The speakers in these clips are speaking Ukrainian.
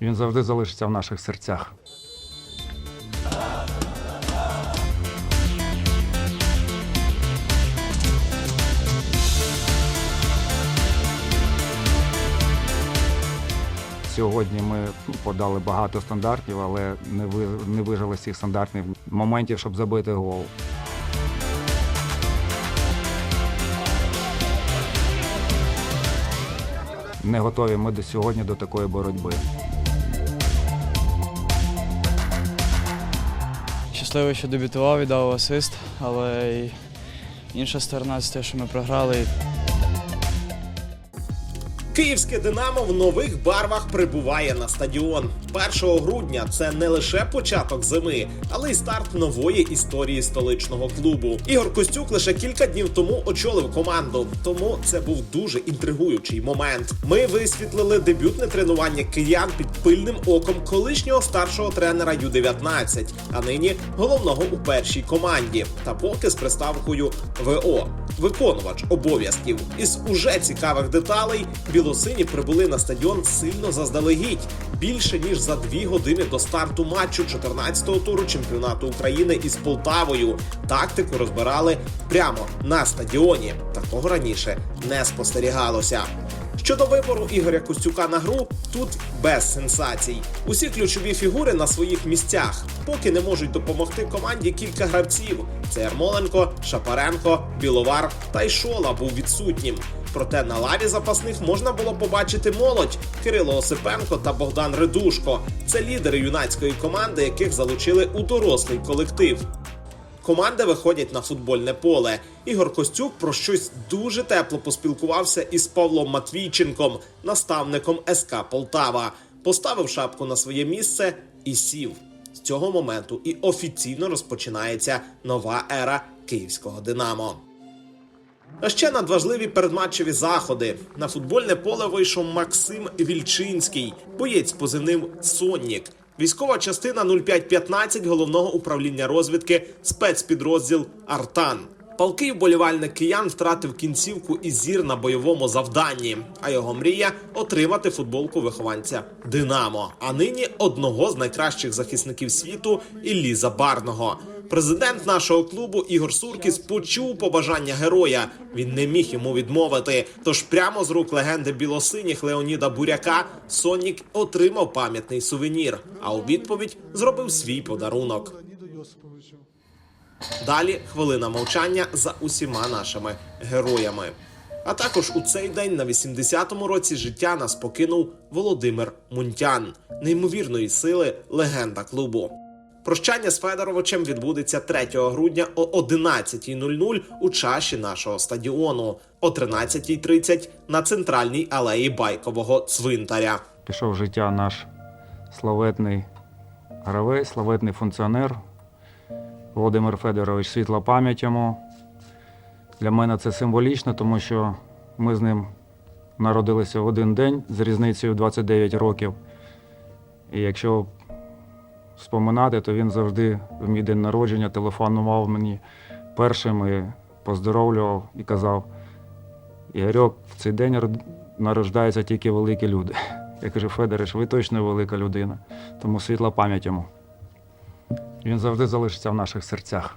Він завжди залишиться в наших серцях. Сьогодні ми подали багато стандартів, але не, ви, не вижили з цих стандартних моментів, щоб забити гол. Не готові ми до сьогодні до такої боротьби. Щасливо, що дебютував і дав асист, але й інша сторона це те, що ми програли. Київське Динамо в нових барвах прибуває на стадіон. 1 грудня це не лише початок зими, але й старт нової історії столичного клубу. Ігор Костюк лише кілька днів тому очолив команду, тому це був дуже інтригуючий момент. Ми висвітлили дебютне тренування киян під пильним оком колишнього старшого тренера Ю-19, а нині головного у першій команді. Та поки з приставкою ВО виконувач обов'язків. Із уже цікавих деталей білосині прибули на стадіон сильно заздалегідь більше ніж за дві години до старту матчу 14-го туру чемпіонату України із Полтавою. Тактику розбирали прямо на стадіоні. Такого раніше не спостерігалося. Щодо вибору Ігоря Костюка на гру, тут без сенсацій. Усі ключові фігури на своїх місцях, поки не можуть допомогти команді кілька гравців. Це Ярмоленко, Шапаренко, Біловар та й Шола був відсутнім. Проте на лаві запасних можна було побачити молодь Кирило Осипенко та Богдан Редушко. Це лідери юнацької команди, яких залучили у дорослий колектив. Команди виходять на футбольне поле. Ігор Костюк про щось дуже тепло поспілкувався із Павлом Матвійченком, наставником СК Полтава. Поставив шапку на своє місце і сів. З цього моменту і офіційно розпочинається нова ера київського Динамо. А ще надважливі передматчеві заходи. На футбольне поле вийшов Максим Вільчинський, боєць з позивним Соннік. Військова частина 0515 головного управління розвідки спецпідрозділ Артан. Палкий вболівальник киян втратив кінцівку і зір на бойовому завданні. А його мрія отримати футболку вихованця Динамо. А нині одного з найкращих захисників світу Іллі Забарного. Президент нашого клубу Ігор Суркіс почув побажання героя. Він не міг йому відмовити. Тож прямо з рук легенди білосиніх Леоніда Буряка Сонік отримав пам'ятний сувенір. А у відповідь зробив свій подарунок. Далі хвилина мовчання за усіма нашими героями. А також у цей день на 80-му році життя нас покинув Володимир Мунтян, неймовірної сили легенда клубу. Прощання з Федоровичем відбудеться 3 грудня о 11.00 у чаші нашого стадіону, о 13.30 на центральній алеї байкового цвинтаря. Пішов життя наш славетний гравець, славетний функціонер Володимир Федорович, світла пам'ять йому. Для мене це символічно, тому що ми з ним народилися в один день з різницею 29 років. І якщо споминати, то він завжди в мій день народження телефонував мені першим і поздоровлював і казав: Ігорьок, в цей день народжаються тільки великі люди. Я кажу, Федорич, ви точно велика людина, тому світла пам'ять йому. Він завжди залишиться в наших серцях.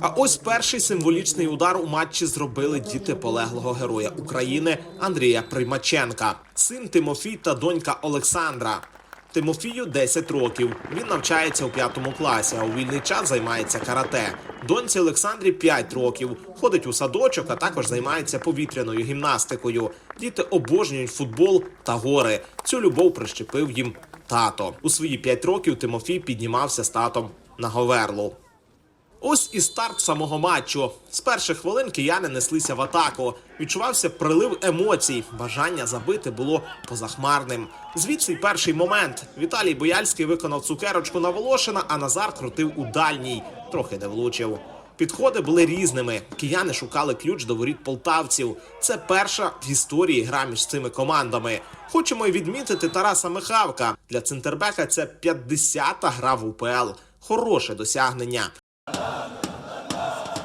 А ось перший символічний удар у матчі зробили діти полеглого героя України Андрія Примаченка, син Тимофій та донька Олександра. Тимофію 10 років. Він навчається у п'ятому класі, а у вільний час займається карате. Доньці Олександрі 5 років. Ходить у садочок, а також займається повітряною гімнастикою. Діти обожнюють футбол та гори. Цю любов прищепив їм тато. У свої 5 років Тимофій піднімався з татом на Говерлу. Ось і старт самого матчу. З перших хвилин кияни неслися в атаку. Відчувався прилив емоцій. Бажання забити було позахмарним. Звідси й перший момент. Віталій Бояльський виконав цукерочку на Волошина, а Назар крутив у дальній. Трохи не влучив. Підходи були різними. Кияни шукали ключ до воріт полтавців. Це перша в історії гра між цими командами. Хочемо й відмітити Тараса Михавка. Для Центрбека це 50-та гра в УПЛ. Хороше досягнення.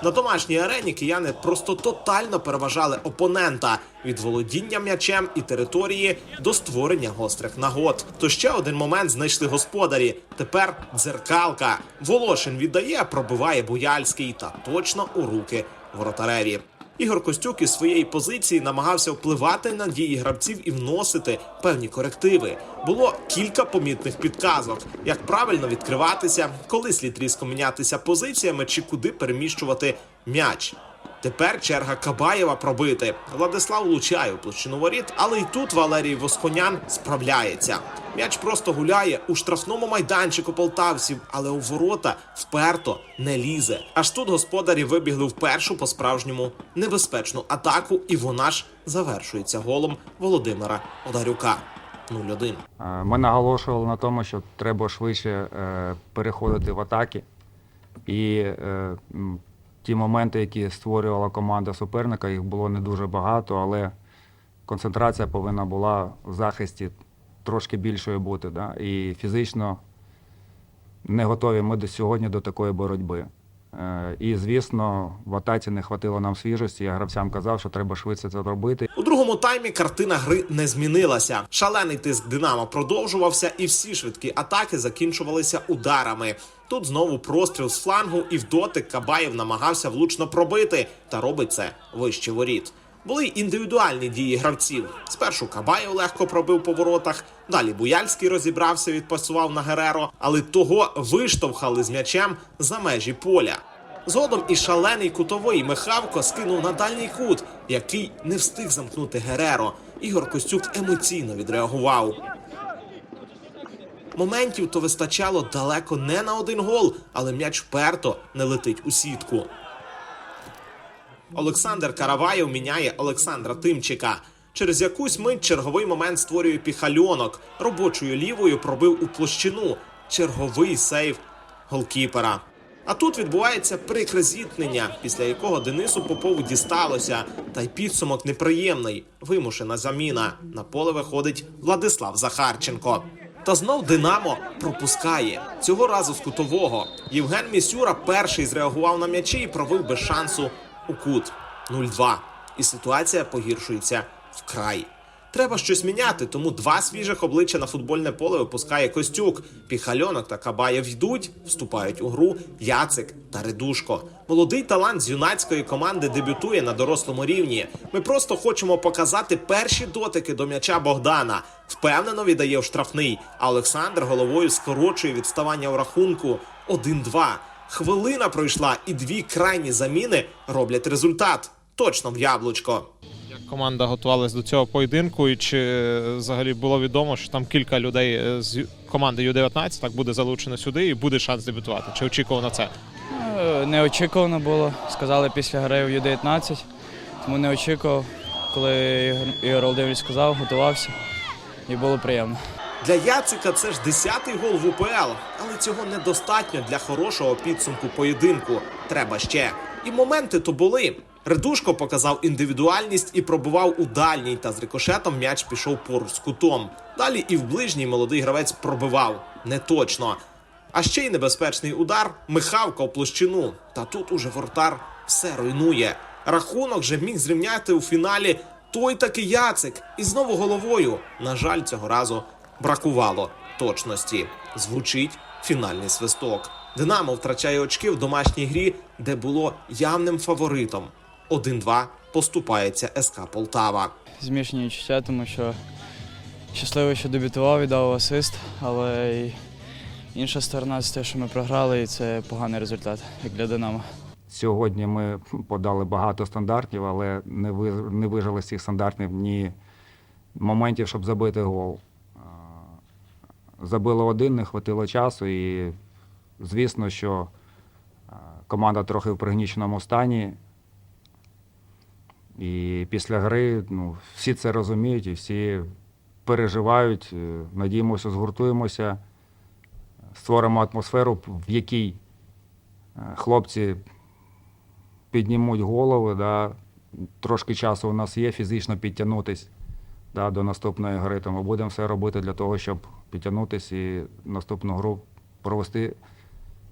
На домашній арені кияни просто тотально переважали опонента від володіння м'ячем і території до створення гострих нагод. То ще один момент знайшли господарі. Тепер дзеркалка. Волошин віддає, пробиває Буяльський та точно у руки воротареві. Ігор Костюк із своєї позиції намагався впливати на дії гравців і вносити певні корективи. Було кілька помітних підказок, як правильно відкриватися, коли слід різко мінятися позиціями чи куди переміщувати м'яч. Тепер черга Кабаєва пробити. Владислав влучає площину воріт, але й тут Валерій Восконян справляється. М'яч просто гуляє у штрафному майданчику полтавців, але у ворота вперто не лізе. Аж тут господарі вибігли в першу по-справжньому небезпечну атаку, і вона ж завершується голом Володимира Одарюка. 0-1. Е, Ми наголошували на тому, що треба швидше е, переходити в атаки. І е, ті моменти, які створювала команда суперника, їх було не дуже багато, але концентрація повинна була в захисті трошки більшою бути. Да? І фізично не готові ми до сьогодні до такої боротьби. Е, І, звісно, в атаці не хватило нам свіжості. Я гравцям казав, що треба швидше це робити. У другому таймі картина гри не змінилася. Шалений тиск Динамо продовжувався, і всі швидкі атаки закінчувалися ударами. Тут знову простріл з флангу, і в дотик Кабаєв намагався влучно пробити, та робить це вище воріт. Були індивідуальні дії гравців. Спершу Кабаєв легко пробив по воротах, далі Буяльський розібрався, відпасував на Гереро, але того виштовхали з м'ячем за межі поля. Згодом і шалений кутовий Михавко скинув на дальній кут, який не встиг замкнути Гереро. Ігор Костюк емоційно відреагував. Моментів то вистачало далеко не на один гол, але м'яч вперто не летить у сітку. Олександр Караваєв міняє Олександра Тимчика. Через якусь мить черговий момент створює піхальонок. Робочою лівою пробив у площину. Черговий сейв голкіпера. А тут відбувається прикре зіткнення, після якого Денису Попову дісталося. Та й підсумок неприємний. Вимушена заміна. На поле виходить Владислав Захарченко. Та знов Динамо пропускає цього разу з кутового. Євген Місюра перший зреагував на м'ячі і провив без шансу у кут 0-2. І ситуація погіршується вкрай. Треба щось міняти, тому два свіжих обличчя на футбольне поле випускає Костюк. Піхальонок та Кабаєв йдуть, вступають у гру Яцик та Редушко. Молодий талант з юнацької команди дебютує на дорослому рівні. Ми просто хочемо показати перші дотики до м'яча Богдана. Впевнено віддає в штрафний. А Олександр головою скорочує відставання у рахунку 1-2. Хвилина пройшла, і дві крайні заміни роблять результат. Точно в яблучко. Як команда готувалась до цього поєдинку, і чи е, взагалі було відомо, що там кілька людей е, з команди Ю-19 так буде залучено сюди і буде шанс дебютувати? Чи очікував на це? Е, Неочікувано було. Сказали після гри в Ю-19, тому не очікував. Коли Ігор Володимирович сказав, готувався і було приємно. Для Яцика це ж десятий гол в УПЛ, але цього недостатньо для хорошого підсумку поєдинку. Треба ще. І моменти то були. Редушко показав індивідуальність і пробував у дальній, та з рикошетом м'яч пішов поруч з кутом. Далі і в ближній молодий гравець пробивав не точно. А ще й небезпечний удар Михавка в площину. Та тут уже вортар все руйнує. Рахунок же міг зрівняти у фіналі той таки Яцик. І знову головою. На жаль, цього разу бракувало точності. Звучить фінальний свисток. Динамо втрачає очки в домашній грі, де було явним фаворитом. 1-2 поступається СК Полтава. Змішані відчуття, тому що щасливий, що дебютував і дав асист, але й інша сторона це те, що ми програли, і це поганий результат, як для Динамо. Сьогодні ми подали багато стандартів, але не, ви, не вижили з цих стандартів ні моментів, щоб забити гол. А, Забили один, не хватило часу, і звісно, що команда трохи в пригніченому стані. І після гри ну, всі це розуміють і всі переживають. Е, Надіємося, згуртуємося, створимо атмосферу, в якій е, хлопці піднімуть голови, да, трошки часу у нас є фізично підтягнутись да, до наступної гри. Тому будемо все робити для того, щоб підтягнутися і наступну гру провести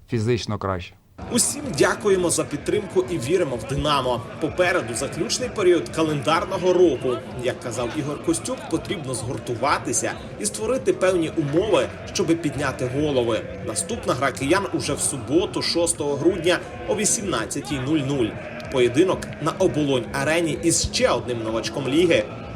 фізично краще. Усім дякуємо за підтримку і віримо в Динамо. Попереду заключний період календарного року. Як казав Ігор Костюк, потрібно згуртуватися і створити певні умови, щоб підняти голови. Наступна гра киян уже в суботу, 6 грудня о 18.00. Поєдинок на оболонь арені із ще одним новачком ліги